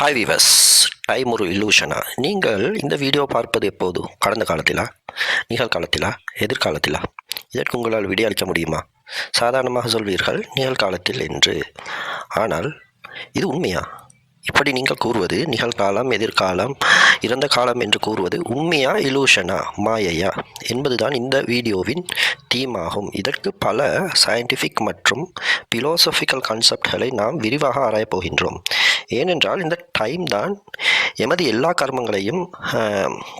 Hi விவஸ் time ஒரு இல்லூஷனா நீங்கள் இந்த வீடியோ பார்ப்பது எப்போது? கடந்த காலத்திலா? நிகழ்காலத்திலா எதிர்காலத்திலா? இதற்கு உங்களால் விடியளிக்க முடியுமா? சாதாரணமாக சொல்வீர்கள் நிகழ்காலத்தில் என்று. ஆனால் இது உண்மையா? இப்படி நீங்கள் கூறுவது நிகழ்காலம் எதிர்காலம் இறந்த காலம் என்று கூறுவது உண்மையா இலூஷனா மாயையா? என்பதுதான் இந்த வீடியோவின் தீம் ஆகும் இதற்கு பல சயின்டிஃபிக் மற்றும் பிலோசபிக்கல் கான்செப்ட்களை நாம் விரிவாக ஆராயப் போகின்றோம். ஏனென்றால் இந்த டைம் தான் எமது எல்லா கர்மங்களையும்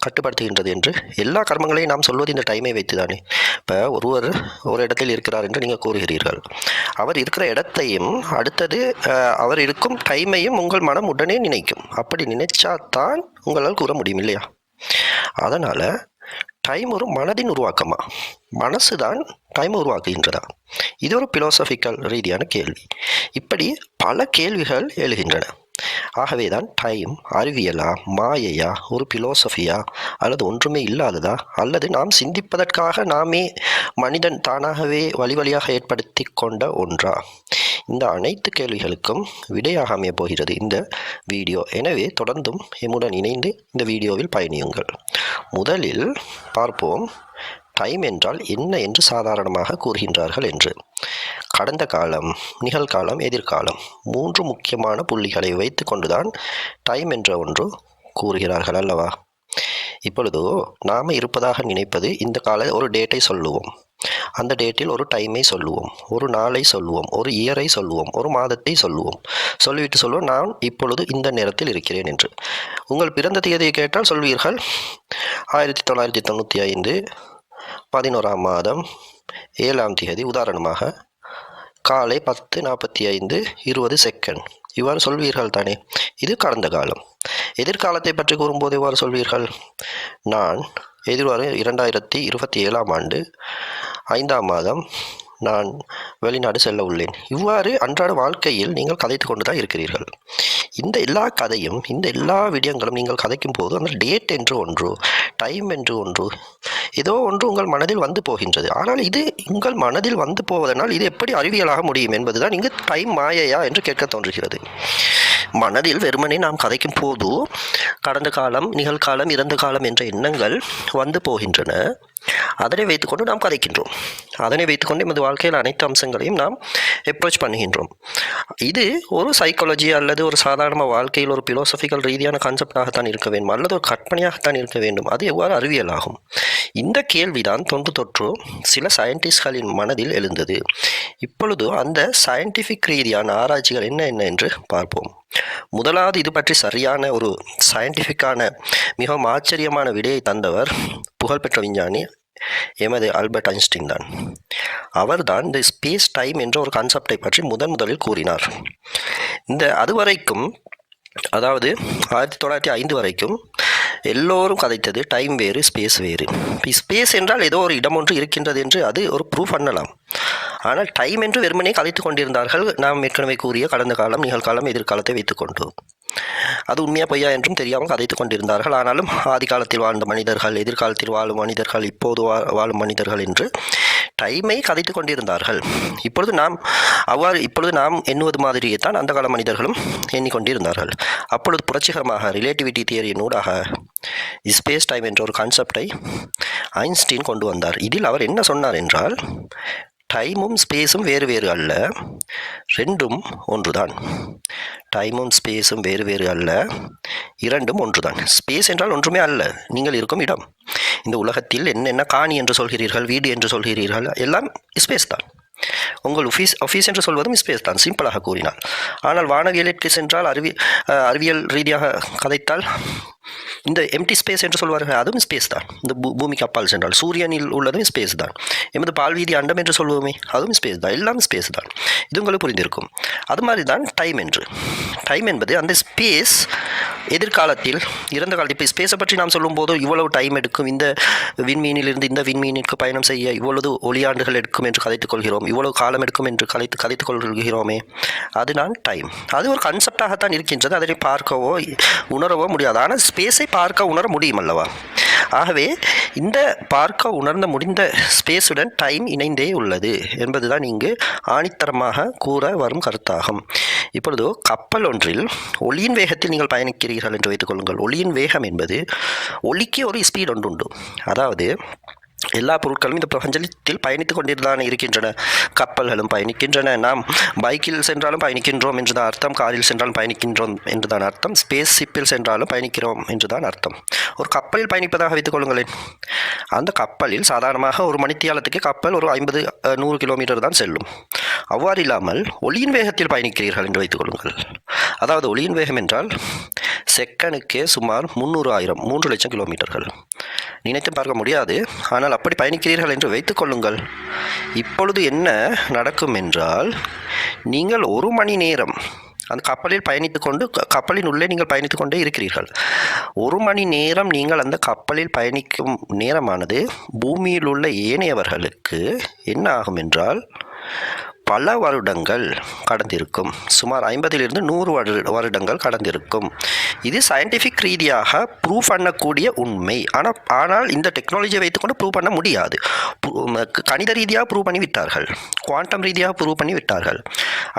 கட்டுப்படுத்துகின்றது என்று எல்லா கர்மங்களையும் நாம் சொல்வது இந்த டைமை வைத்து தானே இப்போ ஒருவர் ஒரு இடத்தில் இருக்கிறார் என்று நீங்கள் கூறுகிறீர்கள். அவர் இருக்கிற இடத்தையும் அடுத்தது அவர் இருக்கும் டைமையும் உங்கள் மனம் உடனே நினைக்கும். அப்படி நினைச்சா தான் உங்களால் கூற முடியும் இல்லையா? அதனால் டைம் ஒரு மனதின் உருவாக்கமா? மனசு தான் டைம் உருவாக்குகின்றதா? இது ஒரு பிலோசபிக்கல் ரீதியான கேள்வி. இப்படி பல கேள்விகள் எழுகின்றன. ஆகவே தான் டைம் அறிவியலா மாயையா ஒரு பிலோசஃபியா அல்லது ஒன்றுமே இல்லாததா? அல்லது நாம் சிந்திப்பதற்காக நாமே மனிதன் தானாகவே வழி வழியாக ஏற்படுத்தி கொண்ட ஒன்றா? இந்த அனைத்து கேள்விகளுக்கும் விடையாக அமைய போகிறது இந்த வீடியோ. எனவே தொடர்ந்தும் எம்முடன் இணைந்து இந்த வீடியோவில் பயணியுங்கள். முதலில் பார்ப்போம் டைம் என்றால் என்ன என்று சாதாரணமாக கூறுகின்றார்கள் என்று. கடந்த காலம் நிகழ்காலம் எதிர்காலம் மூன்று முக்கியமான புள்ளிகளை வைத்து கொண்டுதான் டைம் என்ற ஒன்று கூறுகிறார்கள் அல்லவா? இப்பொழுதோ நாம் இருப்பதாக நினைப்பது இந்த கால ஒரு டேட்டை சொல்லுவோம். அந்த டேட்டில் ஒரு டைமை சொல்லுவோம். ஒரு நாளை சொல்லுவோம். ஒரு இயரை சொல்லுவோம். ஒரு மாதத்தை சொல்லுவோம். சொல்லிவிட்டு சொல்லுவோம் நான் இப்பொழுது இந்த நேரத்தில் இருக்கிறேன் என்று. உங்கள் பிறந்த தேதியை கேட்டால் சொல்வீர்கள் ஆயிரத்தி தொள்ளாயிரத்தி தொண்ணூற்றி ஐந்து பதினோராம் மாதம் ஏழாம் தேதி. உதாரணமாக காலை பத்து நாற்பத்தி ஐந்து இருபது செகண்ட். இவ்வாறு சொல்வீர்கள் தானே? இது கடந்த காலம். எதிர்காலத்தை பற்றி கூறும்போது இவ்வாறு சொல்வீர்கள். நான் எதிர்வரும் இரண்டாயிரத்தி இருபத்தி ஏழாம் ஆண்டு ஐந்தாம் மாதம் நான் வெளிநாடு செல்ல உள்ளேன். இவ்வாறு அன்றாட வாழ்க்கையில் நீங்கள் கதைத்து கொண்டு தான் இருக்கிறீர்கள். இந்த எல்லா கதையும் இந்த எல்லா விடயங்களும் நீங்கள் கதைக்கும் போது அந்த டேட் என்று ஒன்று டைம் என்று ஒன்று ஏதோ ஒன்று உங்கள் மனதில் வந்து போகின்றது. ஆனால் இது உங்கள் மனதில் வந்து போவதனால் இது எப்படி அறிவியலாக முடியும் என்பதுதான் இங்கு டைம் மாயையா என்று கேட்க தோன்றுகிறது. மனதில் வெறுமனே நாம் கதைக்கும் போது கடந்த காலம் நிகழ்காலம் இறந்த காலம் என்ற எண்ணங்கள் வந்து போகின்றன. அதனை வைத்துக்கொண்டு நாம் கதைக்கின்றோம். அதனை வைத்துக்கொண்டு எமது வாழ்க்கையில் அனைத்து அம்சங்களையும் நாம் அப்ரோச் பண்ணுகின்றோம். இது ஒரு சைக்காலஜி அல்லது ஒரு சாதாரண வாழ்க்கையில் ஒரு பிலோசபிக்கல் ரீதியான கான்செப்டாகத்தான் இருக்க வேண்டும். அல்லது ஒரு கற்பனையாகத்தான் இருக்க வேண்டும். அது எவ்வாறு அறிவியல் ஆகும் இந்த கேள்விதான் தொன்று தொற்று சில சயின்டிஸ்ட்களின் மனதில் எழுந்தது. இப்பொழுது அந்த சயின்டிஃபிக் ரீதியான ஆராய்ச்சிகள் என்ன என்ன என்று பார்ப்போம். முதலாவது இது பற்றி சரியான ஒரு சயின்டிஃபிக்கான மிகவும் ஆச்சரியமான விடையை தந்தவர் புகழ்பெற்ற விஞ்ஞானி எமது ஆல்பர்ட் ஐன்ஸ்டீன் தான். அவர்தான் இந்த ஸ்பேஸ் டைம் என்ற ஒரு கான்செப்டை பற்றி முதன் முதலில் கூறினார். இந்த அதுவரைக்கும் அதாவது ஆயிரத்தி தொள்ளாயிரத்தி ஐந்து வரைக்கும் எல்லோரும் கதைத்தது டைம் வேறு ஸ்பேஸ் வேறு. ஸ்பேஸ் என்றால் ஏதோ ஒரு இடம் ஒன்று இருக்கின்றது என்று அது ஒரு ப்ரூஃப் பண்ணலாம். ஆனால் டைம் என்று வெறுமனே கதைத்து கொண்டிருந்தார்கள் நாம் ஏற்கனவே கூறிய கடந்த காலம் நிகழ்காலம் எதிர்காலத்தை வைத்துக்கொண்டு அது உண்மையா பொய்யா என்றும் தெரியாமல் கதைத்து கொண்டிருந்தார்கள். ஆனாலும் ஆதி காலத்தில் வாழ்ந்த மனிதர்கள் எதிர்காலத்தில் வாழும் மனிதர்கள் இப்போது வா வாழும் மனிதர்கள் என்று டைமை கதைத்து கொண்டிருந்தார்கள். இப்பொழுது நாம் அவ்வாறு இப்பொழுது நாம் எண்ணுவது மாதிரியே தான் அந்த கால மனிதர்களும் எண்ணிக்கொண்டிருந்தார்கள். அப்பொழுது புரட்சிகரமாக ரிலேட்டிவிட்டி தியரியின் ஊடாக ஸ்பேஸ் டைம் என்ற ஒரு கான்செப்டை ஐன்ஸ்டீன் கொண்டு வந்தார். இதில் அவர் என்ன சொன்னார் என்றால் டைமும் ஸ்பேஸும் வேறு வேறு அல்ல. ரெண்டும் ஒன்றுதான். டைமும் ஸ்பேஸும் வேறு வேறு அல்ல. இரண்டும் ஒன்றுதான். ஸ்பேஸ் என்றால் ஒன்றுமே அல்ல. நீங்கள் இருக்கும் இடம். இந்த உலகத்தில் என்னென்ன காணி என்று சொல்கிறீர்கள் வீடு என்று சொல்கிறீர்கள் எல்லாம் ஸ்பேஸ் தான். உங்கள் ஒஃபீஸ் ஆஃபீஸ் என்று சொல்வதும் ஸ்பேஸ் தான். சிம்பிளாக கூறினார். ஆனால் வானகியலிற்கு சென்றால் அறிவி அறிவியல் ரீதியாக கதைத்தால் இந்த எம்டி ஸ்பேஸ் என்று சொல்வார்கள் அதுவும் ஸ்பேஸ் தான். இந்த பூ பூமிக்கு அப்பால் சென்றால் சூரியனில் உள்ளதும் ஸ்பேஸ் தான். எமது பால்வீதி அண்டம் என்று சொல்வோமே அதுவும் ஸ்பேஸ் தான். எல்லாம் ஸ்பேஸ் தான். இது உங்களுக்கு புரிந்திருக்கும். அது மாதிரி தான் டைம் என்று. டைம் என்பது அந்த ஸ்பேஸ் எதிர்காலத்தில் இறந்த காலத்தில் இப்போ ஸ்பேஸை பற்றி நாம் சொல்லும்போது இவ்வளவு டைம் எடுக்கும் இந்த விண்மீனிலிருந்து இந்த விண்மீனிற்கு பயணம் செய்ய இவ்வளவு ஒளியாண்டுகள் எடுக்கும் என்று கதைத்துக் கொள்கிறோம். இவ்வளவு காலம் எடுக்கும் என்று கலைத்து கதைத்துக் கொள்கிறோமே. அது நான் டைம் அது ஒரு கன்செப்டாகத்தான் இருக்கின்றது. அதனை பார்க்கவோ உணரவோ முடியாது. ஆனால் ஸ்பேஸை பார்க்க உணர முடியும் அல்லவா? ஆகவே இந்த பார்க்க உணர்ந்த முடிந்த ஸ்பேஸுடன் டைம் இணைந்தே உள்ளது என்பதுதான் இங்கு ஆணித்தரமாக கூற வரும் கருத்தாகும். இப்பொழுது கப்பல் ஒன்றில் ஒளியின் வேகத்தில் நீங்கள் பயணிக்கிறீர்கள் என்று வைத்துக்கொள்ளுங்கள் ஒளியின் வேகம் என்பது ஒளிக்கு ஒரு ஸ்பீட் ஒன்று உண்டு அதாவது எல்லா பொருட்களும் இந்த பிரபஞ்சத்தில் பயணித்துக் கொண்டிருந்தான் இருக்கின்றன. கப்பல்களும் பயணிக்கின்றன. நாம் பைக்கில் சென்றாலும் பயணிக்கின்றோம் என்றுதான் அர்த்தம். காரில் சென்றாலும் பயணிக்கின்றோம் என்றுதான் அர்த்தம். ஸ்பேஸ் ஷிப்பில் சென்றாலும் பயணிக்கிறோம் என்றுதான் அர்த்தம். ஒரு கப்பலில் பயணிப்பதாக வைத்துக் கொள்ளுங்களேன். அந்த கப்பலில் சாதாரணமாக ஒரு மணித்தியாலத்துக்கு கப்பல் ஒரு ஐம்பது நூறு கிலோமீட்டர் தான் செல்லும். அவ்வாறு இல்லாமல் ஒளியின் வேகத்தில் பயணிக்கிறீர்கள் என்று வைத்துக் கொள்ளுங்கள். அதாவது ஒளியின் வேகம் என்றால் செகனுக்கே சுமார் முந்நூறு ஆயிரம் மூன்று லட்சம் கிலோமீட்டர்கள் நினைத்து பார்க்க முடியாது. ஆனால் அப்படி பயணிக்கிறீர்கள் என்று வைத்துக் கொள்ளுங்கள். இப்பொழுது என்ன நடக்கும் என்றால் நீங்கள் ஒரு மணி நேரம் அந்த கப்பலில் பயணித்து கொண்டு க- கப்பலின் உள்ளே நீங்கள் பயணித்துக் கொண்டே இருக்கிறீர்கள். ஒரு மணி நேரம் நீங்கள் அந்த கப்பலில் பயணிக்கும் நேரமானது பூமியில் உள்ள ஏனையவர்களுக்கு என்ன ஆகும் என்றால் பல வருடங்கள் கடந்திருக்கும். சுமார் ஐம்பதிலிருந்து நூறு வருடங்கள் கடந்திருக்கும். இது சயின்டிஃபிக் ரீதியாக ப்ரூவ் பண்ணக்கூடிய உண்மை. ஆனால் ஆனால் இந்த டெக்னாலஜியை வைத்துக்கொண்டு ப்ரூவ் பண்ண முடியாது. கணித ரீதியாக ப்ரூவ் பண்ணி விட்டார்கள் குவாண்டம் ரீதியாக ப்ரூவ் பண்ணி விட்டார்கள்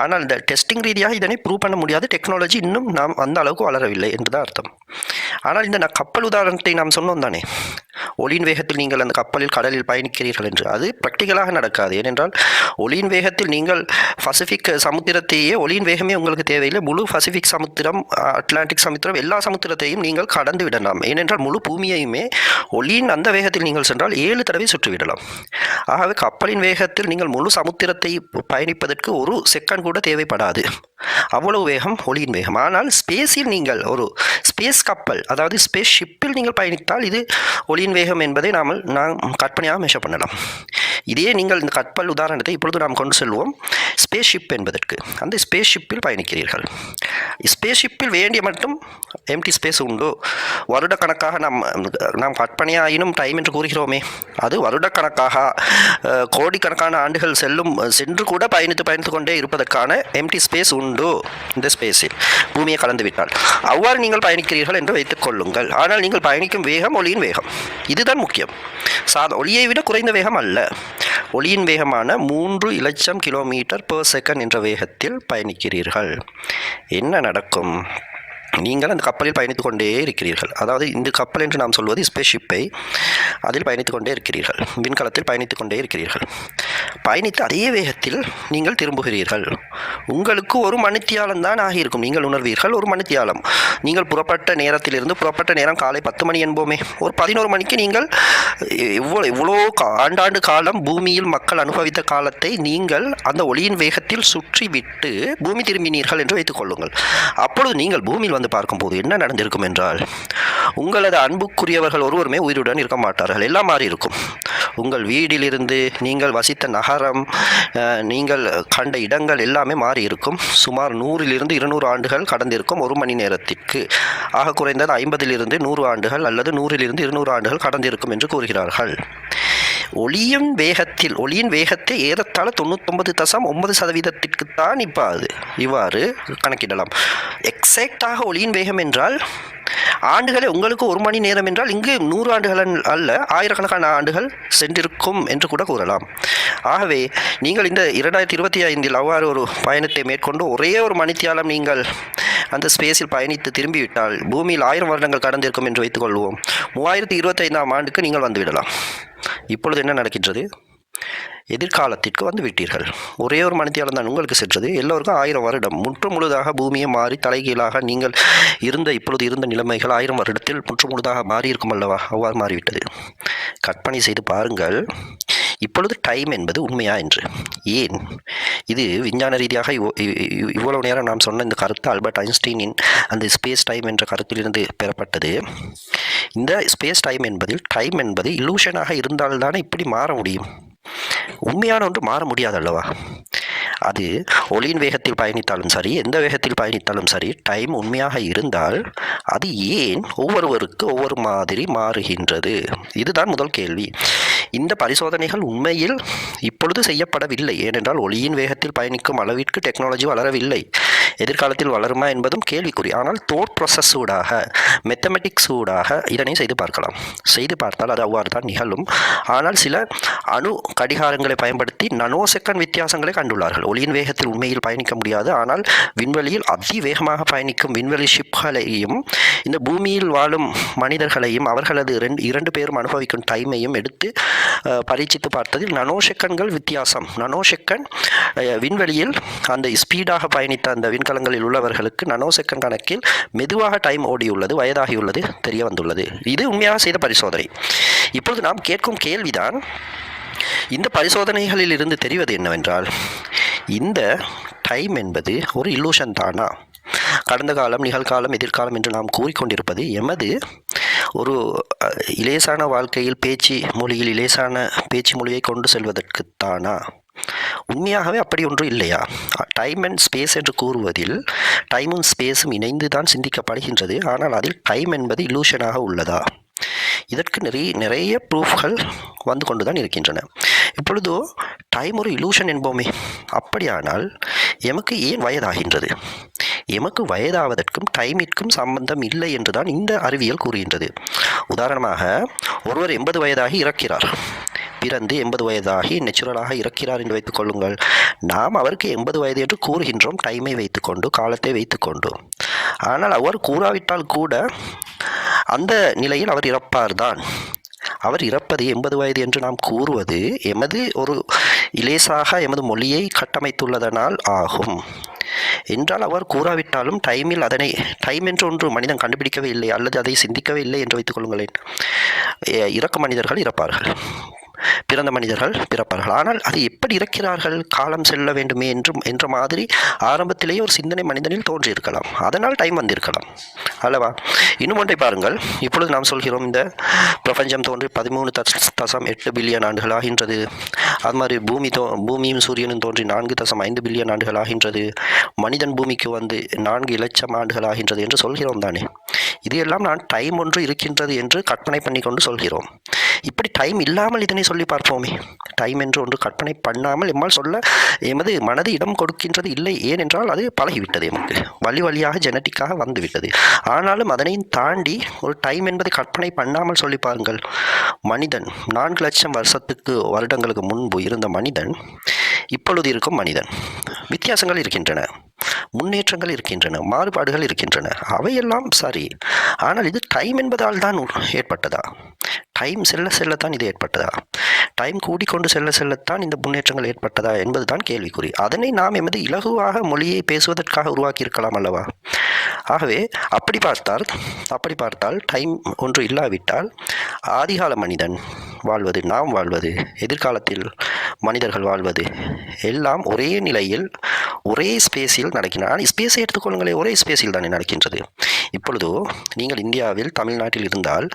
ஆனால் இந்த டெஸ்டிங் ரீதியாக இதனை ப்ரூவ் பண்ண முடியாது. டெக்னாலஜி இன்னும் நாம் அந்த அளவுக்கு வளரவில்லை என்றுதான் அர்த்தம். ஆனால் இந்த கப்பல் உதாரணத்தை நாம் சொன்னோம் தானே. ஒளியின் வேகத்தில் நீங்கள் அந்த கப்பலில் கடலில் பயணிக்கிறீர்கள் என்று. அது ப்ராக்டிக்கலாக நடக்காது. ஏனென்றால் ஒளியின் வேகத்தில் நீங்கள் நீங்கள் பசிபிக் சமுத்திரத்தையே ஒளியின் வேகமே உங்களுக்கு தேவையில்லை. முழு பசிபிக் சமுத்திரம் அட்லாண்டிக் சமுத்திரம் எல்லா சமுத்திரத்தையும் நீங்கள் கடந்து விடலாம். ஏனென்றால் முழு பூமியையுமே ஒளியின் அந்த வேகத்தில் நீங்கள் சென்றால் ஏழு தடவை சுற்றிவிடலாம். ஆகவே கப்பலின் வேகத்தில் நீங்கள் முழு சமுத்திரத்தை பயணிப்பதற்கு ஒரு செகண்ட் கூட தேவைப்படாது. அவ்வளவு வேகம் ஒளியின் வேகம். ஆனால் ஸ்பேஸில் நீங்கள் ஒரு ஸ்பேஸ் கப்பல் அதாவது ஸ்பேஸ் ஷிப்பில் நீங்கள் பயணித்தால் இது ஒளியின் வேகம் என்பதை நாம் நாம் கற்பனையாக மெஷர் பண்ணலாம். இதே நீங்கள் இந்த கப்பல் உதாரணத்தை இப்பொழுது நாம் கொண்டு செல்வோம். ஸ்பேஸ் ஷிப் என்பதற்கு அந்த ஸ்பேஸ் ஷிப்பில் பயணிக்கிறீர்கள். ஸ்பேஸ் ஷிப்பில் வேண்டிய மட்டும் எம்டி ஸ்பேஸ் உண்டு? வருடக்கணக்காக நாம் நாம் கற்பனையாயினும் டைம் என்று கூறுகிறோமே. அது வருடக்கணக்காக கோடிக்கணக்கான ஆண்டுகள் செல்லும் சென்று கூட பயணித்து பயணித்து கொண்டே இருப்பதற்கான எம்டி ஸ்பேஸ் உண்டு? இந்த ஸ்பேஸில் பூமியை கலந்துவிட்டால் அவ்வாறு நீங்கள் பயணிக்கிறீர்கள் என்று வைத்துக் கொள்ளுங்கள். ஆனால் நீங்கள் பயணிக்கும் வேகம் ஒளியின் வேகம். இதுதான் முக்கியம். சாத ஒளியை விட குறைந்த வேகம் அல்ல. ஒளியின் வேகமான மூன்று இலட்சம் கிலோமீட்டர் per செகண்ட் என்ற வேகத்தில் பயணிக்கிறீர்கள். என்ன நடக்கும்? நீங்கள் அந்த கப்பலில் பயணித்துக் கொண்டே இருக்கிறீர்கள். அதாவது இந்த கப்பல் என்று நாம் சொல்வது ஸ்பேஸ் ஷிப்பை அதில் பயணித்துக் கொண்டே இருக்கிறீர்கள். விண்கலத்தில் பயணித்துக் கொண்டே இருக்கிறீர்கள். பயணித்து அதே வேகத்தில் நீங்கள் திரும்புகிறீர்கள். உங்களுக்கு ஒரு மணித்தியாலம் தான் ஆகியிருக்கும். நீங்கள் உணர்வீர்கள் ஒரு மணித்தியாலம். நீங்கள் புறப்பட்ட நேரத்திலிருந்து புறப்பட்ட நேரம் காலை பத்து மணி என்போமே. ஒரு பதினோரு மணிக்கு நீங்கள் இவ்வளோ இவ்வளோ கா- ஆண்டாண்டு காலம் பூமியில் மக்கள் அனுபவித்த காலத்தை நீங்கள் அந்த ஒளியின் வேகத்தில் சுற்றி விட்டு பூமி திரும்பினீர்கள் என்று வைத்துக் கொள்ளுங்கள். அப்பொழுது நீங்கள் பூமியில் வந்து பார்க்கும்போது என்ன நடந்திருக்கும் என்றால் உங்களது அன்புக்குரியவர்கள் ஒருவருமே உயிருடன் இருக்க மாட்டார்கள். எல்லாம் மாறி இருக்கும். உங்கள் வீடிலிருந்து நீங்கள் வசித்த நகரம் நீங்கள் கண்ட இடங்கள் எல்லாமே மாறி இருக்கும். சுமார் நூறிலிருந்து இருநூறு ஆண்டுகள் கடந்திருக்கும் ஒரு மணி நேரத்திற்கு. ஆக குறைந்தது ஐம்பதிலிருந்து நூறு ஆண்டுகள் அல்லது நூறிலிருந்து இருநூறு ஆண்டுகள் கடந்திருக்கும் என்று கூறுகிறார்கள். ஒளியின் வேகத்தில் ஒளியின் வேகத்தை ஏறத்தாழ தொண்ணூத்தொன்பது தசம் ஒன்பது சதவீதத்திற்கு தான் இப்போ அது. இவ்வாறு கணக்கிடலாம். எக்ஸாக்டாக ஒளியின் வேகம் என்றால் ஆண்டுகளே உங்களுக்கு ஒரு மணி நேரம் என்றால் இங்கு நூறு ஆண்டுகள் அல்ல- அல்ல ஆயிரக்கணக்கான ஆண்டுகள் சென்றிருக்கும் என்று கூட கூறலாம். ஆகவே நீங்கள் இந்த இரண்டாயிரத்தி இருபத்தி ஐந்தில் அவ்வாறு ஒரு பயணத்தை மேற்கொண்டு ஒரே ஒரு மணித்தியாலம் நீங்கள் அந்த ஸ்பேஸில் பயணித்து திரும்பிவிட்டால் பூமியில் ஆயிரம் வருடங்கள் கடந்திருக்கும் என்று வைத்துக்கொள்வோம். மூவாயிரத்தி இருபத்தைந்தாம் ஆண்டுக்கு நீங்கள் வந்துவிடலாம் இப்பொழுது என்ன நடக்கின்றது? எதிர்காலத்திற்கு வந்து விட்டீர்கள். ஒரே ஒரு மணித்தியாலம் தான் உங்களுக்கு சென்றது. எல்லோருக்கும் ஆயிரம் வருடம். முற்று முழுதாக பூமியை மாறி தலைகீழாக நீங்கள் இருந்த இப்பொழுது இருந்த நிலைமைகள் ஆயிரம் வருடத்தில் முற்று முழுதாக மாறி இருக்கும் அல்லவா? அவ்வாறு மாறிவிட்டது. கற்பனை செய்து பாருங்கள். இப்பொழுது டைம் என்பது உண்மையா என்று? ஏன்? இது விஞ்ஞான ரீதியாக இ- இவ்வளவு நேரம் நாம் சொன்ன இந்த கருத்து ஆல்பர்ட் ஐன்ஸ்டீனின் அந்த ஸ்பேஸ் டைம் என்ற கருத்திலிருந்து பெறப்பட்டது. இந்த ஸ்பேஸ் டைம் என்பதில் டைம் என்பது இல்லூஷனாக இருந்தால்தானே இப்படி மாற முடியும்? உண்மையான ஒன்று மாற முடியாது அல்லவா அது ஒளியின் வேகத்தில் பயணித்தாலும் சரி எந்த வேகத்தில் பயணித்தாலும் சரி டைம் உண்மையாக இருந்தால் அது ஏன் ஒவ்வொருவருக்கு ஒவ்வொரு மாதிரி மாறுகின்றது? இதுதான் முதல் கேள்வி. இந்த பரிசோதனைகள் உண்மையில் இப்பொழுது செய்யப்படவில்லை. ஏனென்றால் ஒளியின் வேகத்தில் பயணிக்கும் அளவிற்கு டெக்னாலஜி வளரவில்லை. எதிர்காலத்தில் வளருமா என்பதும் கேள்விக்குறி. ஆனால் தோட் ப்ரொசஸ் ஊடாக மெத்தமெட்டிக்ஸ் ஊடாக இதனை செய்து பார்க்கலாம். செய்து பார்த்தால் அது அவ்வாறு தான் நிகழும். ஆனால் சில அணு கடிகாரங்களை பயன்படுத்தி நனோ செகண்ட் வித்தியாசங்களை கண்டுள்ளார்கள். ஒளியின் வேகத்தில் உண்மையில் பயணிக்க முடியாது. ஆனால் விண்வெளியில் அதிவேகமாக பயணிக்கும் விண்வெளி ஷிப்களையும் இந்த பூமியில் வாழும் மனிதர்களையும் அவர்களது ரெண்டு இரண்டு பேரும் அனுபவிக்கும் டைமையும் எடுத்து பரீட்சித்து பார்த்ததில் நனோ செகண்ட்கள் வித்தியாசம். நனோ செகண்ட் விண்வெளியில் அந்த ஸ்பீடாக பயணித்த அந்த விண்கலங்களில் உள்ளவர்களுக்கு நனோ செகண்ட் கணக்கில் மெதுவாக டைம் ஓடியுள்ளது வயதாகியுள்ளது தெரிய வந்துள்ளது. இது உண்மையாக செய்த பரிசோதனை. இப்பொழுது நாம் கேட்கும் கேள்விதான் இந்த பரிசோதனைகளில் இருந்து தெரிவது என்னவென்றால் இந்த டைம் என்பது ஒரு இல்லூஷன் தானா? கடந்த காலம் நிகழ்காலம் எதிர்காலம் என்று நாம் கூறிக்கொண்டிருப்பது எமது ஒரு இலேசான வாழ்க்கையில் பேச்சு மொழியில் இலேசான பேச்சு மொழியை கொண்டு செல்வதற்குத்தானா? உண்மையாகவே அப்படி ஒன்று இல்லையா? டைம் அண்ட் ஸ்பேஸ் என்று கூறுவதில் டைமும் ஸ்பேஸும் இணைந்து தான் சிந்திக்கப்படுகின்றது. ஆனால் அதில் டைம் என்பது இல்லூஷனாக உள்ளதா? இதற்கு நிறைய நிறைய ப்ரூஃப்கள் வந்து கொண்டு தான் இருக்கின்றன. இப்பொழுதோ டைம் ஒரு இலூஷன் என்போமே. அப்படியானால் எமக்கு ஏன் வயதாகின்றது? எமக்கு வயதாவதற்கும் டைமிற்கும் சம்பந்தம் இல்லை என்றுதான் இந்த அறிவியல் கூறுகின்றது. உதாரணமாக ஒருவர் எண்பது வயதாகி இறக்கிறார். பிறந்து எண்பது வயதாகி நேச்சுரலாக இறக்கிறார் என்று வைத்துக் கொள்ளுங்கள். நாம் அவருக்கு எண்பது வயது என்று கூறுகின்றோம் டைமை வைத்துக்கொண்டு காலத்தை வைத்துக்கொண்டு. ஆனால் அவர் கூறாவிட்டால் கூட அந்த நிலையில் அவர் இறப்பார்தான். அவர் இறப்பது எண்பது வயது என்று நாம் கூறுவது எமது ஒரு இலேசாக எமது மொழியை கட்டமைத்துள்ளதனால் ஆகும். என்றால் அவர் கூறாவிட்டாலும் டைமில் அதனை டைம் என்று ஒன்று மனிதன் கண்டுபிடிக்கவே இல்லை அல்லது அதை சிந்திக்கவே இல்லை என்று வைத்துக் கொள்ளுங்களேன். இறக்க மனிதர்கள் இறப்பார்கள். பிறந்த மனிதர்கள் பிறப்பார்கள் ஆனால் அது எப்படி இறக்கிறார்கள்? காலம் செல்ல வேண்டுமே என்று என்ற மாதிரி ஆரம்பத்திலேயே ஒரு சிந்தனை மனிதனில் தோன்றியிருக்கலாம். அதனால் டைம் வந்திருக்கலாம். அல்லவா? இன்னும் ஒன்றை பாருங்கள். இப்பொழுது நாம் சொல்கிறோம் இந்த பிரபஞ்சம் தோன்றி பதிமூணு தசம் எட்டு பில்லியன் ஆண்டுகள் ஆகின்றது. அது மாதிரி பூமி தோ பூமியும் சூரியனும் தோன்றி நான்கு தசம் ஐந்து பில்லியன் ஆண்டுகள் ஆகின்றது. மனிதன் பூமிக்கு வந்து நான்கு இலட்சம் ஆண்டுகள் ஆகின்றது என்று சொல்கிறோம் தானே. இது எல்லாம் நான் டைம் ஒன்று இருக்கின்றது என்று கற்பனை பண்ணி கொண்டு சொல்கிறோம். இப்படி டைம் இல்லாமல் இதனை சொல்லி பார்ப்போமே. டைம் என்று ஒன்று கற்பனை பண்ணாமல் எம்மால் சொல்ல எமது மனது இடம் கொடுக்கின்றது இல்லை. ஏனென்றால் அது பழகிவிட்டது எமக்கு. வழி வழியாக ஜெனட்டிக்காக வந்துவிட்டது. ஆனாலும் அதனையும் தாண்டி ஒரு டைம் என்பதை கற்பனை பண்ணாமல் சொல்லி பாருங்கள். மனிதன் நான்கு லட்சம் வருஷத்துக்கு வருடங்களுக்கு முன்பு இருந்த மனிதன் இப்பொழுது இருக்கும் மனிதன். வித்தியாசங்கள் இருக்கின்றன. முன்னேற்றங்கள் இருக்கின்றன. மாறுபாடுகள் இருக்கின்றன. அவையெல்லாம் சரி. ஆனால் இது டைம் என்பதால் தான் ஏற்பட்டதா? டைம் செல்ல செல்லத்தான் இது ஏற்பட்டதா? டைம் கூடிக்கொண்டு செல்ல செல்லத்தான் இந்த முன்னேற்றங்கள் ஏற்பட்டதா என்பதுதான் கேள்விக்குறி. அதனை நாம் எமது இலகுவாக மொழியை பேசுவதற்காக உருவாக்கியிருக்கலாம் அல்லவா? ஆகவே அப்படி பார்த்தால் அப்படி பார்த்தால் டைம் ஒன்று இல்லாவிட்டால் ஆதிகால மனிதன் வாழ்வது நாம் வாழ்வது எதிர்காலத்தில் மனிதர்கள் வாழ்வது எல்லாம் ஒரே நிலையில் ஒரே ஸ்பேஸில் நடக்கின்றன. ஸ்பேஸை எடுத்துக்கொள்ளுங்களே ஒரே ஸ்பேஸில் தானே நடக்கின்றது. இப்பொழுதோ நீங்கள் இந்தியாவில் தமிழ்நாட்டில் இருந்தால்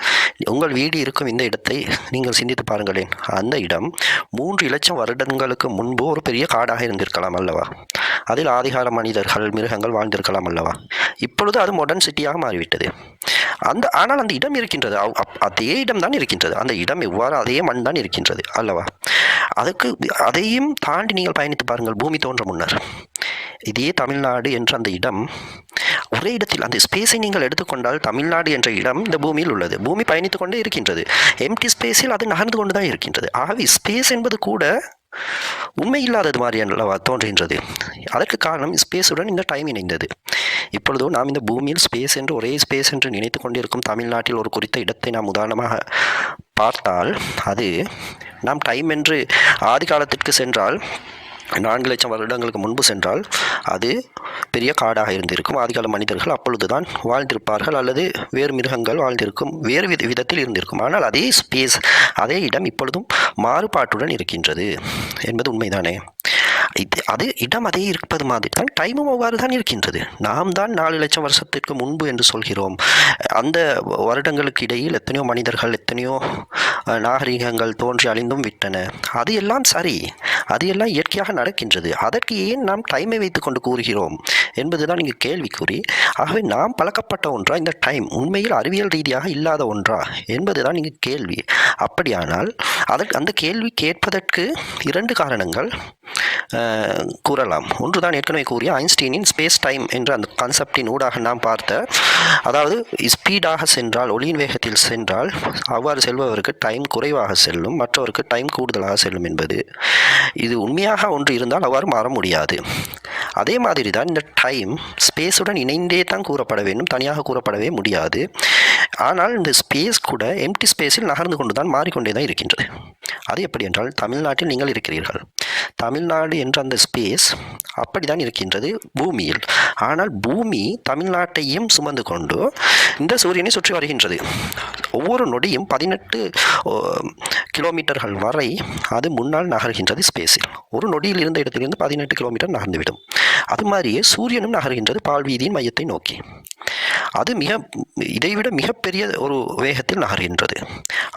உங்கள் வீடு இருக்கும் இந்த இடத்தை நீங்கள் சிந்தித்து பாருங்களேன். அந்த இடம் மூன்று இலட்சம் வருடங்களுக்கு முன்பு ஒரு பெரிய காடாக இருந்திருக்கலாம் அல்லவா? அதில் ஆதிகால மனிதர்கள் மிருகங்கள் வாழ்ந்திருக்கலாம் அல்லவா? இப்பொழுது அது மாடர்ன் சிட்டியாக மாறிவிட்டது. அந்த ஆனால் அந்த இடம் இருக்கின்றது. அவ்- அப்- அதே இடம் தான் இருக்கின்றது. அந்த இடம் எவ்வாறு அதே மண் தான் இருக்கின்றது அல்லவா? அதுக்கு அதையும் தாண்டி நீங்கள் பயணித்து பாருங்கள். பூமி தோன்ற முன்னர். இதே தமிழ்நாடு என்ற அந்த இடம் ஒரே இடத்தில் அந்த ஸ்பேஸை நீங்கள் எடுத்துக்கொண்டால் தமிழ்நாடு என்ற இடம் இந்த பூமியில் உள்ளது. பூமி பயணித்து கொண்டே இருக்கின்றது. எம்டி ஸ்பேஸில் அது நகர்ந்து கொண்டு தான் இருக்கின்றது. ஆகவே ஸ்பேஸ் என்பது கூட உண்மை இல்லாதது மாதிரி அல்லவா தோன்றுகின்றது. அதற்கு காரணம் ஸ்பேஸுடன் இந்த டைம் இணைந்தது. இப்பொழுதோ நாம் இந்த பூமியில் ஸ்பேஸ் என்று ஒரே ஸ்பேஸ் என்று நினைத்து கொண்டிருக்கும் தமிழ்நாட்டில் ஒரு குறித்த இடத்தை நாம் உதாரணமாக பார்த்தால் அது நாம் டைம் என்று ஆதி காலத்திற்கு சென்றால் நான்கு லட்சம் வருடங்களுக்கு முன்பு சென்றால் அது பெரிய காடாக இருந்திருக்கும். ஆதிகால மனிதர்கள் அப்பொழுதுதான் வாழ்ந்திருப்பார்கள் அல்லது வேறு மிருகங்கள் வாழ்ந்திருக்கும் வேறு வித விதத்தில் இருந்திருக்கும். ஆனால் அதே ஸ்பேஸ் அதே இடம் இப்பொழுதும் மாறுபாட்டுடன் இருக்கின்றது என்பது உண்மைதானே? இது அது இடம் அதே இருப்பது மாதிரி. தான் டைமும் அவ்வாறு தான் இருக்கின்றது. நாம் தான் நாலு லட்சம் வருஷத்திற்கு முன்பு என்று சொல்கிறோம். அந்த வருடங்களுக்கு இடையில் எத்தனையோ மனிதர்கள் எத்தனையோ நாகரிகங்கள் தோன்றி அழிந்தும் விட்டன. அது எல்லாம் சரி. அது எல்லாம் இயற்கையாக நடக்கின்றது. அதற்கு ஏன் நாம் டைமை வைத்துக்கொண்டு கூறுகிறோம்? என்பதுதான் இங்கு கேள்விக்குறி. ஆகவே நாம் பழக்கப்பட்ட ஒன்றா இந்த டைம் உண்மையில் அறிவியல் ரீதியாக இல்லாத ஒன்றா என்பதுதான் இங்கு கேள்வி. அப்படியானால் அதற்கு அந்த கேள்வி கேட்பதற்கு இரண்டு காரணங்கள். கூறலாம். ஒன்றுதான் ஏற்கனவே கூறிய ஐன்ஸ்டீனின் ஸ்பேஸ் டைம் என்ற அந்த கான்செப்டின் ஊடாக நாம் பார்த்த அதாவது ஸ்பீடாக சென்றால் ஒளியின் வேகத்தில் சென்றால் அவ்வாறு செல்பவருக்கு டைம் குறைவாக செல்லும் மற்றவருக்கு டைம் கூடுதலாக செல்லும் என்பது. இது உண்மையாக ஒன்று இருந்தால் அவ்வாறு மாற முடியாது. அதே மாதிரி தான் இந்த டைம் ஸ்பேஸுடன் இணைந்தே தான் கூறப்பட வேண்டும் தனியாக கூறப்படவே முடியாது. ஆனால் இந்த ஸ்பேஸ் கூட எம்டி ஸ்பேஸில் நகர்ந்து கொண்டு தான் மாறிக்கொண்டே தான் இருக்கின்றது. அது எப்படி என்றால் தமிழ்நாட்டில் நீங்கள் இருக்கிறீர்கள். தமிழ்நாடு என்ற அந்த ஸ்பேஸ் அப்படிதான் இருக்கின்றது பூமியில். ஆனால் பூமி தமிழ்நாட்டையும் சுமந்து கொண்டு இந்த சூரியனை சுற்றி வருகின்றது. ஒவ்வொரு நொடியும் பதினெட்டு கிலோமீட்டர்கள் வரை அது முன்னால் நகர்கின்றது ஸ்பேஸில் ஒரு நொடியில் இருந்த இடத்திலிருந்து பதினெட்டு கிலோமீட்டர் நகர்ந்துவிடும். அது மாதிரியே சூரியனும் நகர்கின்றது பால்வீதியின் மையத்தை நோக்கி. அது மிக இதைவிட மிகப்பெரிய ஒரு வேகத்தில் நகர்கின்றது.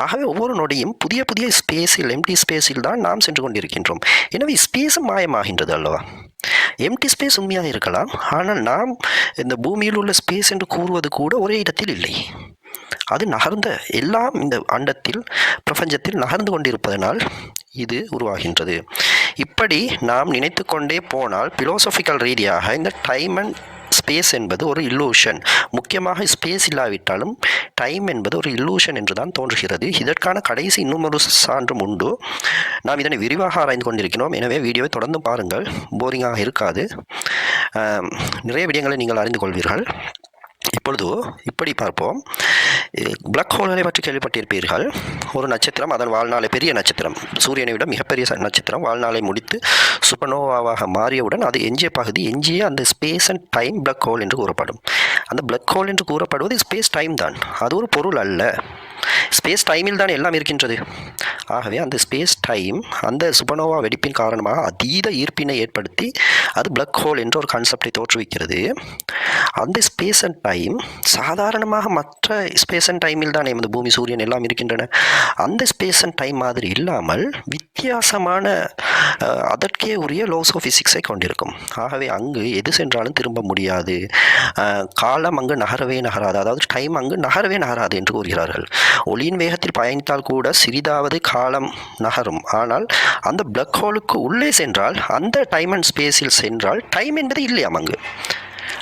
ஆகவே ஒவ்வொரு நொடியும் புதிய புதிய ஸ்பேஸில் எம்டி ஸ்பேஸில் தான் நாம் சென்று கொண்டிருக்கின்றோம். எனவே ஸ்பேஸும் மாயமாகின்றது அல்லவா? எம்டி ஸ்பேஸ் உண்மையாக இருக்கலாம். ஆனால் நாம் இந்த பூமியில் உள்ள ஸ்பேஸ் என்று கூறுவது கூட ஒரே இடத்தில் இல்லை. அது நகர்ந்த எல்லாம் இந்த அண்டத்தில் பிரபஞ்சத்தில் நகர்ந்து கொண்டிருப்பதனால் இது உருவாகின்றது. இப்படி நாம் நினைத்து கொண்டே போனால் பிலோசபிக்கல் ரீதியாக இந்த டைம் அண்ட் ஸ்பேஸ் என்பது ஒரு இல்லூஷன் முக்கியமாக ஸ்பேஸ் இல்லாவிட்டாலும் டைம் என்பது ஒரு இல்லூஷன் என்று தான் தோன்றுகிறது. இதற்கான கடைசி இன்னும் ஒரு சான்றும் உண்டு. நாம் இதனை விரிவாக ஆராய்ந்து கொண்டிருக்கிறோம். எனவே வீடியோவை தொடர்ந்து பாருங்கள். போரிங்காக இருக்காது. நிறைய விடயங்களை நீங்கள் அறிந்து கொள்வீர்கள். இப்பொழுது இப்படி பார்ப்போம். பிளாக் ஹோல்களை பற்றி கேள்விப்பட்டிருப்பீர்கள். ஒரு நட்சத்திரம் அதன் வாழ்நாளை பெரிய நட்சத்திரம். சூரியனை விட மிகப்பெரிய நட்சத்திரம். வாழ்நாளை முடித்து சுப்பனோவாவாக மாறியவுடன் அது எஞ்சிய பகுதி எஞ்சிய அந்த space and time black hole என்று கூறப்படும். அந்த பிளாக் ஹோல் என்று கூறப்படுவது ஸ்பேஸ் டைம் தான். அது ஒரு பொருள் அல்ல. ஸ்பேஸ் டைமில் தான் எல்லாம் இருக்கின்றது. ஆகவே அந்த ஸ்பேஸ் டைம் அந்த சுபனோவா வெடிப்பின் காரணமாக அதீத ஈர்ப்பினை ஏற்படுத்தி அது பிளக் ஹோல் என்ற ஒரு கான்செப்டை தோற்றுவிக்கிறது. அந்த ஸ்பேஸ் அண்ட் டைம் சாதாரணமாக மற்ற ஸ்பேஸ் அண்ட் டைமில் தான் நமது பூமி சூரியன் எல்லாம் இருக்கின்றன. அந்த ஸ்பேஸ் அண்ட் டைம் மாதிரி இல்லாமல் வித்தியாசமான அதற்கே உரிய லோஸ் ஆஃப் ஃபிசிக்ஸை கொண்டிருக்கும். ஆகவே அங்கு எது சென்றாலும் திரும்ப முடியாது. காலம் அங்கு நகரவே நகராது. அதாவது டைம் அங்கு நகரவே நகராது என்று கூறுகிறார்கள். ஒளியின் வேகத்தில் பயணித்தால் கூட சிறிதாவது காலம் நகரும். ஆனால் அந்த பிளக் ஹோலுக்கு உள்ளே சென்றால் அந்த டைம் அண்ட் ஸ்பேஸில் சென்றால் டைம் என்பது இல்லையாம் அங்கு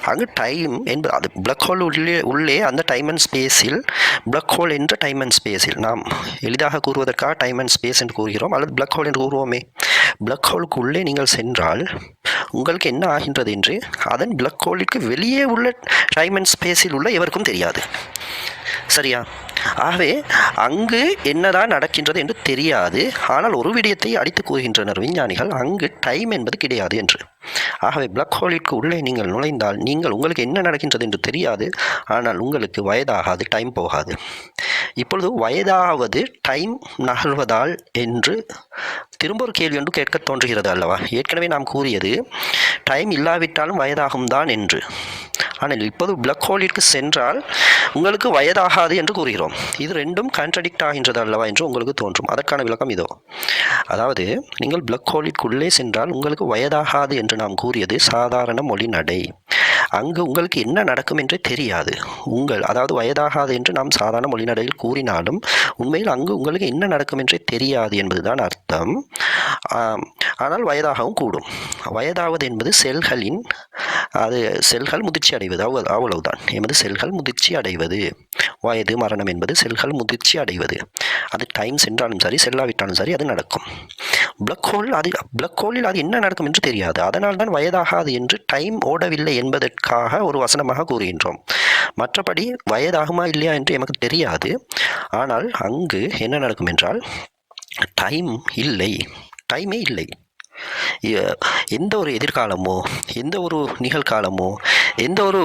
அங்கு டைம் என்பது அது பிளக் ஹோல் உள்ளே உள்ளே அந்த டைம் அண்ட் ஸ்பேஸில் பிளக் ஹோல் என்ற டைம் அண்ட் ஸ்பேஸில் நாம் எளிதாக கூறுவதற்காக டைம் அண்ட் ஸ்பேஸ் என்று கூறுகிறோம். அல்லது பிளக் ஹோல் என்று கூறுவோமே. பிளக் ஹோலுக்கு உள்ளே நீங்கள் சென்றால் உங்களுக்கு என்ன ஆகின்றது என்று அதன் பிளக் ஹோலுக்கு வெளியே உள்ள டைம் அண்ட் ஸ்பேஸில் உள்ள எவருக்கும் தெரியாது. சரியா? ஆகவே அங்கு என்னதான் நடக்கின்றது என்று தெரியாது. ஆனால் ஒரு விடயத்தை அடித்து கூறுகின்றனர் விஞ்ஞானிகள் அங்கு டைம் என்பது கிடையாது என்று. ஆகவே பிளாக் ஹோலிற்கு உள்ளே நீங்கள் நுழைந்தால் நீங்கள் உங்களுக்கு என்ன நடக்கின்றது என்று தெரியாது. ஆனால் உங்களுக்கு வயதாகாது டைம் போகாது. இப்பொழுது வயதாவது டைம் நகர்வதால் என்று திரும்ப ஒரு கேள்வி ஒன்று கேட்க தோன்றுகிறது அல்லவா? ஏற்கனவே நாம் கூறியது டைம் இல்லாவிட்டாலும் வயதாகும் தான் என்று. ஆனால் இப்போது பிளக் ஹோலிற்கு சென்றால் உங்களுக்கு வயதாகாது என்று கூறுகிறோம். இது ரெண்டும் கான்ட்ரடிக்ட் ஆகின்றது அல்லவா என்று உங்களுக்கு தோன்றும். அதற்கான விளக்கம் இதோ. அதாவது நீங்கள் பிளக் ஹோலிற்குள்ளே சென்றால் உங்களுக்கு வயதாகாது என்று நாம் கூறியது சாதாரண மொழி நடை. அங்கு உங்களுக்கு என்ன நடக்கும் என்றே தெரியாது. உங்கள் அதாவது வயதாகாது என்று நாம் சாதாரண மொழிநடையில் கூறினாலும் உண்மையில் அங்கு உங்களுக்கு என்ன நடக்கும் என்றே தெரியாது என்பதுதான் அர்த்தம். ஆனால் வயதாகவும் கூடும். வயதாவது என்பது செல்களின் அது செல்கள் முதிர்ச்சி அடைவது. அவ்வளவு அவ்வளவுதான். என்பது செல்கள் முதிர்ச்சி அடைவது. வயது மரணம் என்பது செல்கள் முதிர்ச்சி அடைவது. அது டைம் சென்றாலும் சரி செல்லாவிட்டாலும் சரி அது நடக்கும். பிளக் ஹோல் அது பிளக் ஹோலில் அது என்ன நடக்கும் என்று தெரியாது. அதனால் தான் வயதாகாது என்று டைம் ஓடவில்லை என்பதற்காக ஒரு வசனமாக கூறுகின்றோம். மற்றபடி வயதாகுமா இல்லையா என்று எமக்கு தெரியாது. ஆனால் அங்கு என்ன நடக்கும் என்றால் டைம் இல்லை. டைமே இல்லை. எந்த ஒரு எதிர்காலமோ எந்த ஒரு நிகழ்காலமோ எந்த ஒரு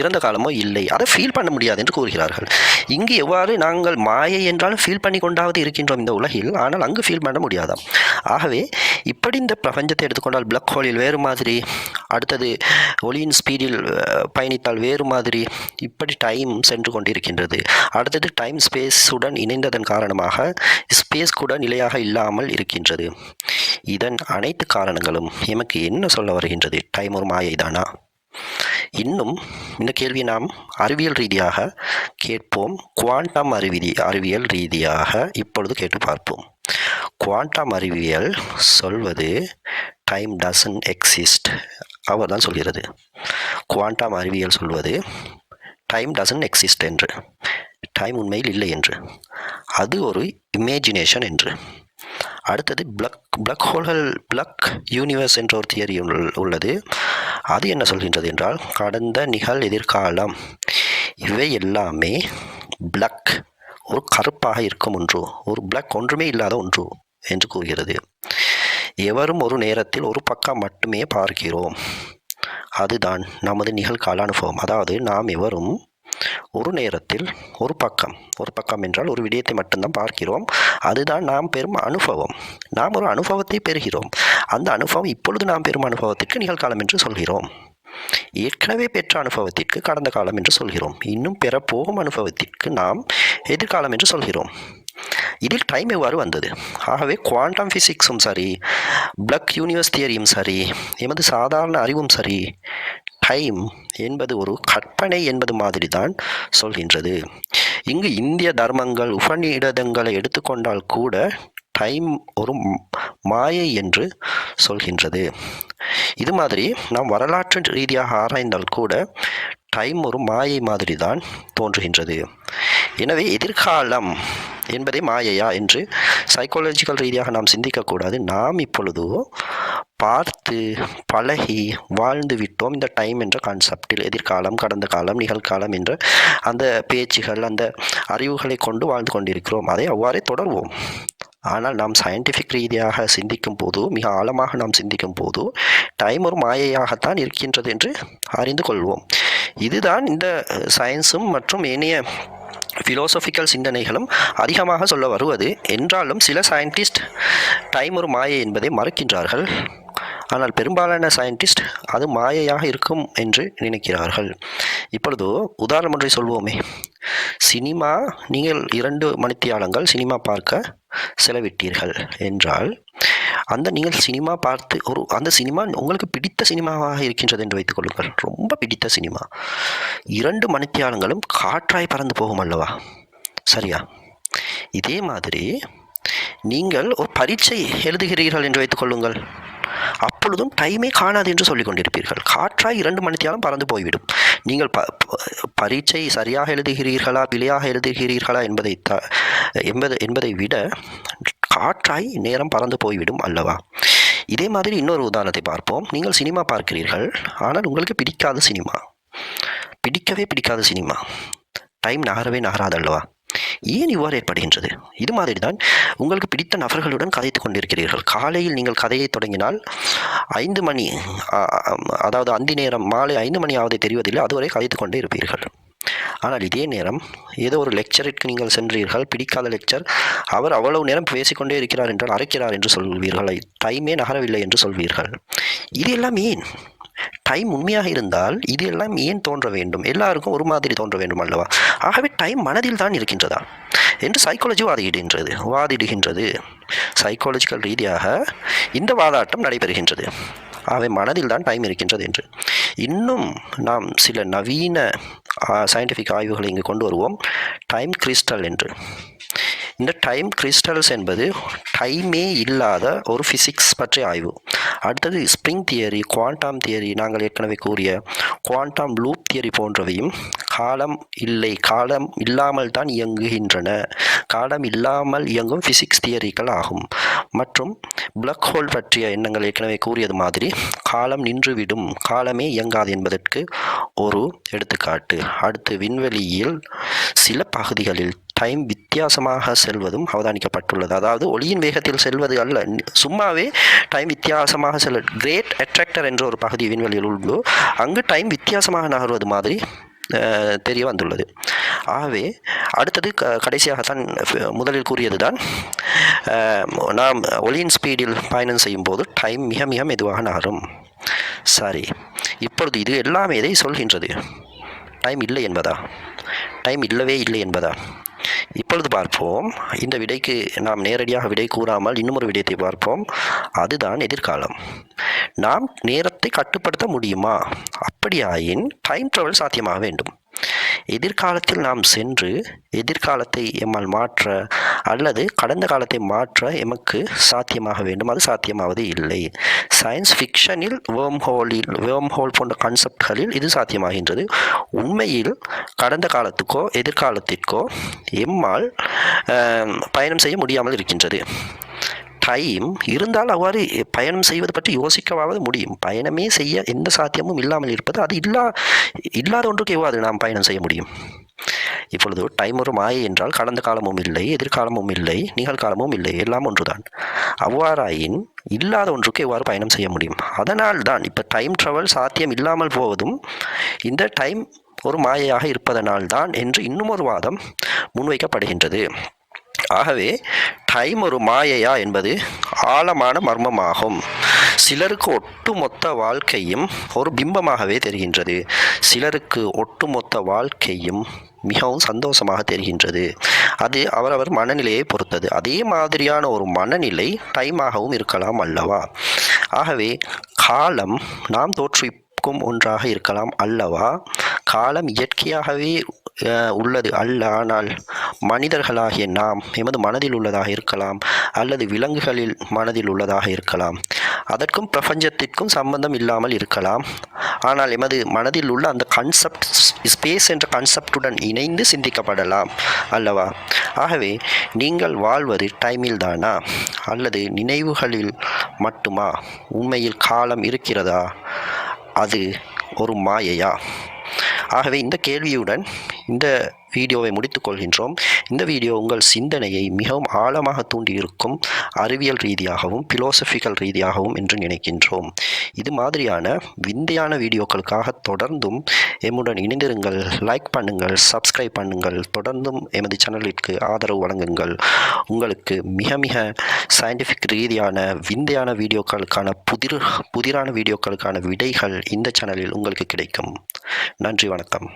இறந்த காலமோ இல்லை. அதை ஃபீல் பண்ண முடியாது என்று கூறுகிறார்கள். இங்கு எவ்வாறு நாங்கள் மாயை என்றாலும் ஃபீல் பண்ணி கொண்டாவது இருக்கின்றோம் இந்த உலகில் ஆனால் அங்கு ஃபீல் பண்ண முடியாதாம். ஆகவே இப்படி இந்த பிரபஞ்சத்தை எடுத்துக்கொண்டால் பிளக் ஹோலில் வேறு மாதிரி அடுத்தது ஒளியின் ஸ்பீடில் பயணித்தால் வேறு மாதிரி இப்படி டைம் சென்று கொண்டிருக்கின்றது. அடுத்தது டைம் ஸ்பேஸுடன் இணைந்ததன் காரணமாக ஸ்பேஸ் கூட நிலையாக இல்லாமல் இருக்கின்றது. இதன் அனைத்து காரணங்களும் எமக்கு என்ன சொல்ல வருகின்றது? டைம் ஒரு மாயை தானா இன்னும் இந்த கேள்வி நாம் அறிவியல் ரீதியாக கேட்போம். குவாண்டம் அறிவியல் அறிவியல் ரீதியாக இப்பொழுது கேட்டு பார்ப்போம். குவாண்டம் அறிவியல் சொல்வது டைம் டசன் எக்ஸிஸ்ட் அவர் தான் சொல்கிறது. குவாண்டம் அறிவியல் சொல்வது டைம் டசன் எக்ஸிஸ்ட் என்று. டைம் உண்மையில் இல்லை என்று. அது ஒரு இமேஜினேஷன் என்று. அடுத்தது பிளக் பிளக் ஹோல்கள் பிளக் யூனிவர்ஸ் என்ற ஒரு தியரி உள்ளது. அது என்ன சொல்கின்றது என்றால் கடந்த நிகழ் எதிர்காலம் இவை எல்லாமே பிளக் ஒரு கருப்பாக இருக்கும் ஒன்று ஒரு பிளக் ஒன்றுமே இல்லாத ஒன்று என்று கூறுகிறது. எவரும் ஒரு நேரத்தில் ஒரு பக்கம் மட்டுமே பார்க்கிறோம். அதுதான் நமது நிகழ்கால அனுபவம். அதாவது நாம் எவரும் ஒரு நேரத்தில் ஒரு பக்கம் ஒரு பக்கம் என்றால் ஒரு விடயத்தை மட்டும்தான் பார்க்கிறோம். அதுதான் நாம் பெறும் அனுபவம். நாம் ஒரு அனுபவத்தை பெறுகிறோம். அந்த அனுபவம் இப்பொழுது நாம் பெறும் அனுபவத்திற்கு நிகழ்காலம் என்று சொல்கிறோம். ஏற்கனவே பெற்ற அனுபவத்திற்கு கடந்த காலம் என்று சொல்கிறோம். இன்னும் பெறப்போகும் அனுபவத்திற்கு நாம் எதிர்காலம் என்று சொல்கிறோம். இதில் டைம் எவ்வாறு வந்தது? ஆகவே குவாண்டம் ஃபிசிக்ஸும் சரி பிளக் யூனிவர்ஸ் தியரியும் சரி எமது சாதாரண அறிவும் சரி டைம் என்பது ஒரு கற்பனை என்பது மாதிரி தான் சொல்கின்றது. இங்கு இந்திய தர்மங்கள் உபநிடதங்களை எடுத்துக்கொண்டால் கூட டைம் ஒரு மாயை என்று சொல்கின்றது. இது மாதிரி நாம் வரலாற்று ரீதியாக ஆராய்ந்தால் கூட டைம் ஒரு மாயை மாதிரி தான் தோன்றுகின்றது. எனவே எதிர்காலம் என்பதே மாயையா என்று சைக்காலஜிக்கல் ரீதியாக நாம் சிந்திக்கக்கூடாது. நாம் இப்பொழுதோ பார்த்து பழகி வாழ்ந்து விட்டோம் இந்த டைம் என்ற கான்செப்டில் எதிர்காலம் கடந்த காலம் நிகழ்காலம் என்ற அந்த பேச்சுகள் அந்த அறிவுகளை கொண்டு வாழ்ந்து கொண்டிருக்கிறோம். அதை அவ்வாறே தொடர்வோம். ஆனால் நாம் சயின்டிஃபிக் ரீதியாக சிந்திக்கும் போது மிக ஆழமாக நாம் சிந்திக்கும் போது டைம் ஒரு மாயையாகத்தான் இருக்கின்றது என்று அறிந்து கொள்வோம். இதுதான் இந்த சயின்ஸும் மற்றும் ஏனைய ஃபிலோசபிக்கல் சிந்தனைகளும் அதிகமாக சொல்ல வருவது என்றாலும் சில சயின்டிஸ்ட் டைம் ஒரு மாயை என்பதை மறுக்கின்றார்கள். ஆனால் பெரும்பாலான சயின்டிஸ்ட் அது மாயையாக இருக்கும் என்று நினைக்கிறார்கள். இப்பொழுது உதாரணம் ஒன்றை சொல்வோமே. சினிமா நீங்கள் இரண்டு மணித்தியாலங்கள் சினிமா பார்க்க செலவிட்டீர்கள் என்றால் அந்த நீங்கள் சினிமா பார்த்து ஒரு அந்த சினிமா உங்களுக்கு பிடித்த சினிமாவாக இருக்கின்றது என்று வைத்துக் கொள்ளுங்கள். ரொம்ப பிடித்த சினிமா. இரண்டு மணித்தியாலங்களும் காற்றாய் பறந்து போகும் அல்லவா? சரியா? இதே மாதிரி நீங்கள் ஒரு பரீட்சை எழுதுகிறீர்கள் என்று வைத்துக் கொள்ளுங்கள். அப்பொழுதும் டைமே காணாது என்று சொல்லிக் கொண்டிருப்பீர்கள். காற்றாய் இரண்டு மணித்தியாலும் பறந்து போய்விடும். நீங்கள் ப ப- பரீட்சை சரியாக எழுதுகிறீர்களா பிழையாக எழுதுகிறீர்களா என்பதை த என்பது என்பதை விட காற்றாய் நேரம் பறந்து போய்விடும் அல்லவா? இதே மாதிரி இன்னொரு உதாரணத்தை பார்ப்போம். நீங்கள் சினிமா பார்க்கிறீர்கள். ஆனால் உங்களுக்கு பிடிக்காத சினிமா. பிடிக்கவே பிடிக்காத சினிமா. டைம் நகரவே நகராது அல்லவா? ஏன் இவ்வாறு ஏற்படுகின்றது? இது மாதிரி தான் உங்களுக்கு பிடித்த நபர்களுடன் கதைத்து கொண்டிருக்கிறீர்கள். காலையில் நீங்கள் கதையை தொடங்கினால் ஐந்து மணி அதாவது அந்தி நேரம் மாலை ஐந்து மணி ஆவதை தெரிவதில்லை. அதுவரை கதைத்து கொண்டே இருப்பீர்கள். ஆனால் இதே நேரம் ஏதோ ஒரு லெக்சருக்கு நீங்கள் சென்றீர்கள். பிடிக்காத லெக்சர் அவர் அவ்வளவு நேரம் பேசிக்கொண்டே இருக்கிறார் என்றால் அரைக்கிறார் என்று சொல்வீர்கள். டைமே நகரவில்லை என்று சொல்வீர்கள். இது எல்லாம் ஏன்? டைம் உண்மையாக இருந்தால் இது எல்லாம் ஏன் தோன்ற வேண்டும்? எல்லாருக்கும் ஒரு மாதிரி தோன்ற வேண்டும் அல்லவா? ஆகவே டைம் மனதில் தான் இருக்கின்றதா? என்று சைக்காலஜி வாதிடுகின்றது. வாதிடுகின்றது. சைக்காலஜிக்கல் ரீதியாக இந்த வாதாட்டம் நடைபெறுகின்றது. ஆகவே மனதில் தான் டைம் இருக்கின்றது என்று. இன்னும் நாம் சில நவீன சயின்டிஃபிக் ஆய்வுகளை இங்கு கொண்டு வருவோம். டைம் கிறிஸ்டல் என்று. இந்த டைம் கிறிஸ்டல்ஸ் என்பது டைமே இல்லாத ஒரு ஃபிசிக்ஸ் பற்றிய ஆய்வு. அடுத்தது ஸ்ப்ரிங் தியரி குவாண்டம் தியரி நாங்கள் ஏற்கனவே கூறிய குவாண்டம் லூப் தியரி போன்றவையும் காலம் இல்லை காலம் இல்லாமல் தான் இயங்குகின்றன. காலம் இல்லாமல் இயங்கும் ஃபிசிக்ஸ் தியரிகள் ஆகும். மற்றும் பிளக் ஹோல் பற்றிய எண்ணங்கள் ஏற்கனவே கூறியது மாதிரி காலம் நின்றுவிடும் காலமே இயங்காது என்பதற்கு ஒரு எடுத்துக்காட்டு. அடுத்து விண்வெளியில் சில பகுதிகளில் டைம் வித்தியாசமாக செல்வதும் அவதானிக்கப்பட்டுள்ளது. அதாவது ஒளியின் வேகத்தில் செல்வது அல்ல. சும்மாவே டைம் வித்தியாசமாக செல்ல கிரேட் அட்ராக்டர் என்ற ஒரு பகுதி விண்வெளியில் உண்டு அங்கு டைம் வித்தியாசமாக நகர்வது மாதிரி தெரிய வந்துள்ளது. ஆகவே அடுத்தது க கடைசியாகத்தான் முதலில் கூறியது தான் நாம் ஒளியின் ஸ்பீடில் பயணம் செய்யும் போது டைம் மிக மிக மெதுவாக நகரும். சரி. இப்பொழுது இது எல்லாமே இதை சொல்கின்றது. டைம் இல்லை என்பதா? டைம் இல்லவே இல்லை என்பதா? இப்பொழுது பார்ப்போம். இந்த விடைக்கு நாம் நேரடியாக விடை கூறாமல் இன்னும் விடயத்தை பார்ப்போம். அதுதான் எதிர்காலம். நாம் நேரத்தை கட்டுப்படுத்த முடியுமா? அப்படியாயின் டைம் ட்ராவல் சாத்தியமாக வேண்டும். எதிர்காலத்தில் நாம் சென்று எதிர்காலத்தை எம்மால் மாற்ற அல்லது கடந்த காலத்தை மாற்ற எமக்கு சாத்தியமாக வேண்டும். அது சாத்தியமாவது இல்லை. சயின்ஸ் ஃபிக்ஷனில் வேர்ம் ஹோலில் வேர்ம் ஹோல் போன்ற கான்செப்ட்களில் இது சாத்தியமாகின்றது. உண்மையில் கடந்த காலத்துக்கோ எதிர்காலத்திற்கோ எம்மால் பயணம் செய்ய முடியாமல் இருக்கின்றது. டைம் இருந்தால் அவ்வாறு பயணம் செய்வது பற்றி யோசிக்கவாவது முடியும். பயணமே செய்ய எந்த சாத்தியமும் இல்லாமல் இருப்பது அது இல்லா இல்லாத ஒன்றுக்கு எவ்வாறு நாம் பயணம் செய்ய முடியும்? இப்பொழுது டைம் ஒரு மாயை என்றால் கடந்த காலமும் இல்லை எதிர்காலமும் இல்லை நிகழ்காலமும் இல்லை எல்லாம் ஒன்றுதான். அவ்வாறாயின் இல்லாத ஒன்றுக்கு எவ்வாறு பயணம் செய்ய முடியும்? அதனால் தான் இப்போ டைம் ட்ராவல் சாத்தியம் இல்லாமல் போவதும் இந்த டைம் ஒரு மாயையாக இருப்பதனால் தான் என்று இன்னும் ஒரு வாதம் முன்வைக்கப்படுகின்றது. ஆகவே டைம் ஒரு மாயையா என்பது ஆழமான மர்மமாகும். சிலருக்கு ஒட்டுமொத்த வாழ்க்கையும் ஒரு பிம்பமாகவே தெரிகின்றது. சிலருக்கு ஒட்டுமொத்த வாழ்க்கையும் மிகவும் சந்தோஷமாக தெரிகின்றது. அது அவரவர் மனநிலையை பொறுத்தது. அதே மாதிரியான ஒரு மனநிலை டைமாகவும் இருக்கலாம் அல்லவா? ஆகவே காலம் நாம் தோற்றுவிக்கும் ஒன்றாக இருக்கலாம் அல்லவா? காலம் இயற்கையாகவே உள்ளது அல்ல ஆனால் மனிதர்களாகிய நாம் எமது மனதில் உள்ளதாக இருக்கலாம் அல்லது விலங்குகளில் மனதில் உள்ளதாக இருக்கலாம். அதற்கும் பிரபஞ்சத்திற்கும் சம்பந்தம் இல்லாமல் இருக்கலாம். ஆனால் எமது மனதில் உள்ள அந்த கான்செப்ட் ஸ்பேஸ் என்ற கான்செப்டுடன் இணைந்து சிந்திக்கப்படலாம் அல்லவா? ஆகவே நீங்கள் வாழ்வது டைமில் தானா? அல்லது நினைவுகளில் மட்டுமா? உண்மையில் காலம் இருக்கிறதா? அது ஒரு மாயையா? ஆகவே இந்த கேள்வியுடன் இந்த வீடியோவை முடித்துக்கொள்கின்றோம் இந்த வீடியோ உங்கள் சிந்தனையை மிகவும் ஆழமாக தூண்டியிருக்கும் அறிவியல் ரீதியாகவும் பிலோசபிக்கல் ரீதியாகவும் என்று நினைக்கின்றோம். இது மாதிரியான விந்தையான வீடியோக்களுக்காக தொடர்ந்தும் எம்முடன் இணைந்திருங்கள். லைக் பண்ணுங்கள் சப்ஸ்கிரைப் பண்ணுங்கள். தொடர்ந்தும் எமது சேனலிற்கு ஆதரவு வழங்குங்கள். உங்களுக்கு மிக மிக சயின்டிஃபிக் ரீதியான விந்தையான வீடியோக்களுக்கான புதிர் புதிரான வீடியோக்களுக்கான விடைகள் இந்த சேனலில் உங்களுக்கு கிடைக்கும். நன்றி வணக்கம்.